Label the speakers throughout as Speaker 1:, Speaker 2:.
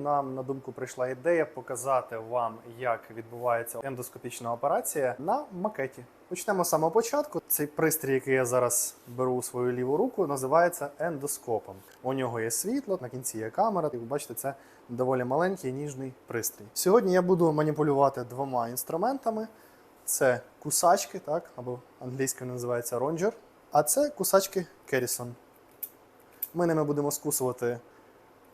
Speaker 1: Нам на думку прийшла ідея показати вам, як відбувається ендоскопічна операція на макеті. Почнемо з самого початку. Цей пристрій, який я зараз беру у свою ліву руку, називається ендоскопом. У нього є світло, на кінці є камера. І ви бачите, це доволі маленький ніжний пристрій. Сьогодні я буду маніпулювати двома інструментами: це кусачки, так або англійською називається ронджер, а це кусачки Керісон. Ми ними будемо скусувати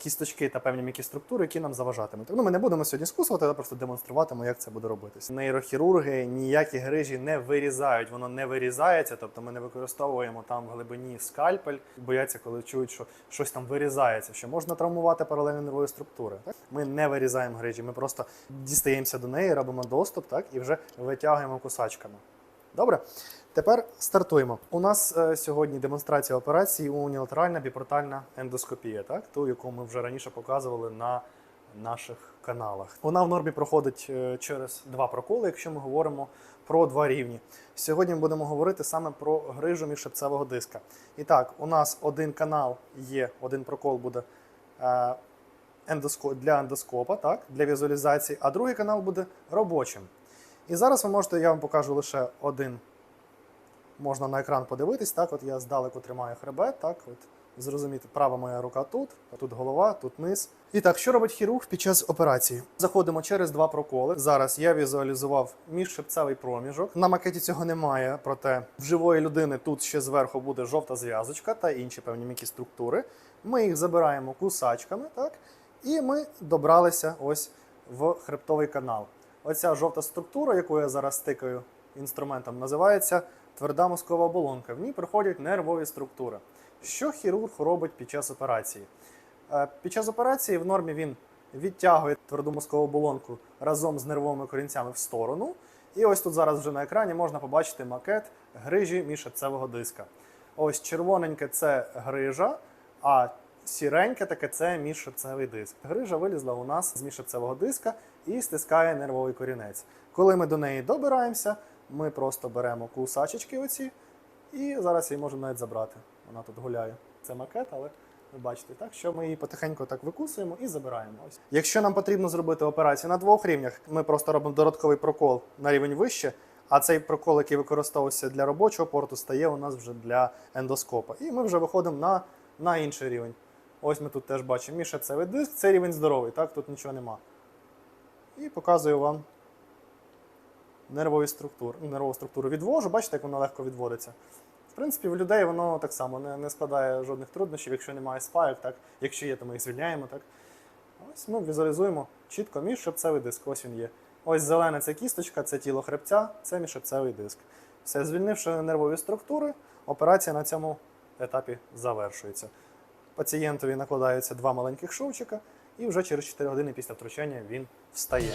Speaker 1: кісточки та певні м'які структури, які нам заважатимуть. Ну, ми не будемо сьогодні скусувати, а просто демонструватимемо, як це буде робитися. Нейрохірурги ніякі грижі не вирізають, воно не вирізається, тобто ми не використовуємо там в глибині скальпель, бояться, коли чують, що щось там вирізається, що можна травмувати паралельно нервові структури. Так? Ми не вирізаємо грижі, ми просто дістаємося до неї, робимо доступ, так і вже витягуємо кусачками. Добре, тепер стартуємо. У нас е, сьогодні демонстрація операції уніlaterальна біпортальна ендоскопія, так ту, яку ми вже раніше показували на наших каналах. Вона в нормі проходить е, через два проколи, якщо ми говоримо про два рівні. Сьогодні ми будемо говорити саме про грижу міжшипцевого диска. І так, у нас один канал є, один прокол буде. е, ендоско- для ендоскопа, так, для візуалізації, а другий канал буде робочим. І зараз ви можете, я вам покажу лише один. Можна на екран подивитись, так, от я здалеку тримаю хребет, так, от зрозуміти, права моя рука тут, а тут голова, тут низ. І так, що робить хірург під час операції? Заходимо через два проколи. Зараз я візуалізував міжшипцевий проміжок. На макеті цього немає, проте в живої людини тут ще зверху буде жовта зв'язочка та інші певні м'які структури. Ми їх забираємо кусачками, так, і ми добралися ось в хребтовий канал. Оця жовта структура, яку я зараз стикаю інструментом, називається тверда мозкова оболонка. В ній проходять нервові структури. Що хірург робить під час операції? Е, Під час операції в нормі він відтягує тверду мозкову оболонку разом з нервовими корінцями в сторону. І ось тут зараз вже на екрані можна побачити макет грижі міжшипцевого диска. Ось червоненьке це грижа, а сіреньке таке це міжшипцевий диск. Грижа вилізла у нас з міжшипцевого диска і стискає нервовий корінець. Коли ми до неї добираємося, ми просто беремо кусачечки оці, і зараз її можемо навіть забрати. Вона тут гуляє. Це макет, але ви бачите, так що ми її потихеньку так викусуємо і забираємо. Ось. Якщо нам потрібно зробити операцію на двох рівнях, ми просто робимо додатковий прокол на рівень вище. А цей прокол, який використовувався для робочого порту, стає у нас вже для ендоскопа. І ми вже виходимо на, на інший рівень. Ось ми тут теж бачимо мішацевий диск, це рівень здоровий, так, тут нічого нема. І показую вам нервові структури. Ну, Нервову структуру відвожу, бачите, як вона легко відводиться. В принципі, в людей воно так само не, не складає жодних труднощів, якщо немає спайок, так? якщо є, то ми їх звільняємо. Так? Ось ми візуалізуємо чітко міжшипцевий диск. Ось він є. Ось зелене це кісточка, це тіло хребця, це міжшипцевий диск. Все, звільнивши нервові структури, операція на цьому етапі завершується. Пацієнтові накладаються два маленьких шовчика, і вже через 4 години після втручання він встає.